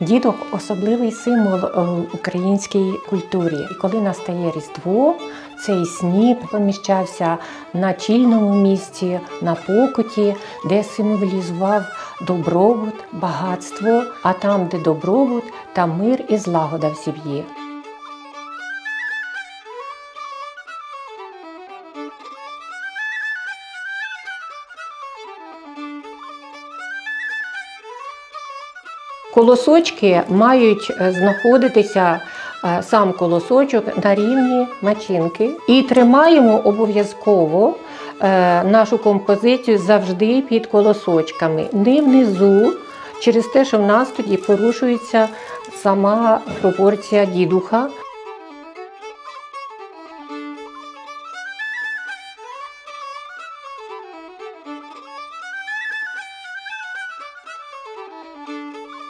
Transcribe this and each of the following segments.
Дідок особливий символ е, в українській культурі. І коли настає Різдво, цей сніп поміщався на чільному місці, на покуті, де символізував добробут, багатство. А там, де добробут, там мир і злагода в сім'ї. Колосочки мають е, знаходитися е, сам колосочок на рівні начинки. І тримаємо обов'язково е, нашу композицію завжди під колосочками, не внизу, через те, що в нас тоді порушується сама пропорція дідуха.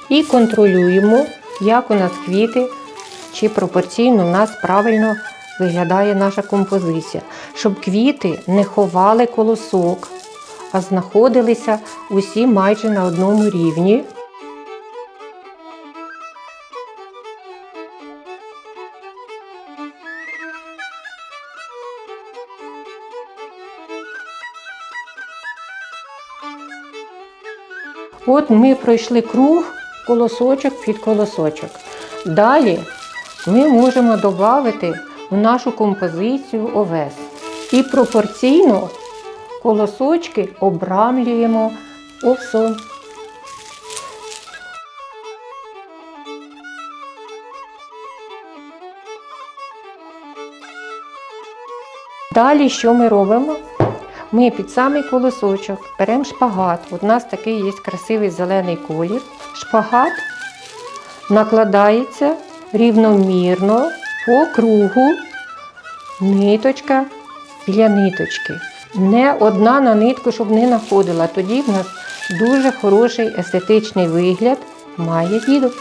І контролюємо, як у нас квіти, чи пропорційно в нас правильно виглядає наша композиція, щоб квіти не ховали колосок, а знаходилися усі майже на одному рівні. От ми пройшли круг колосочок під колосочок. Далі ми можемо додати в нашу композицію овес. І пропорційно колосочки обрамлюємо овсом. Далі що ми робимо? Ми під самий колосочок беремо шпагат. У нас такий є красивий зелений колір. Шпагат накладається рівномірно по кругу, ниточка біля ниточки. Не одна на нитку, щоб не находила. Тоді в нас дуже хороший естетичний вигляд має дідок.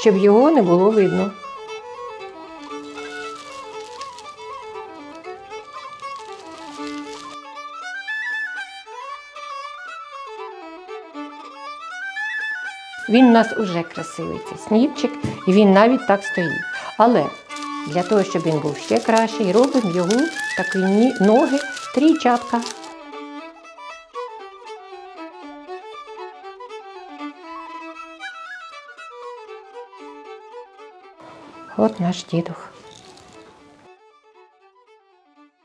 Щоб його не було видно. Він у нас уже красивий, цей сніпчик, і він навіть так стоїть. Але для того, щоб він був ще кращий, робимо його такі ноги трійчатка. От наш дідух.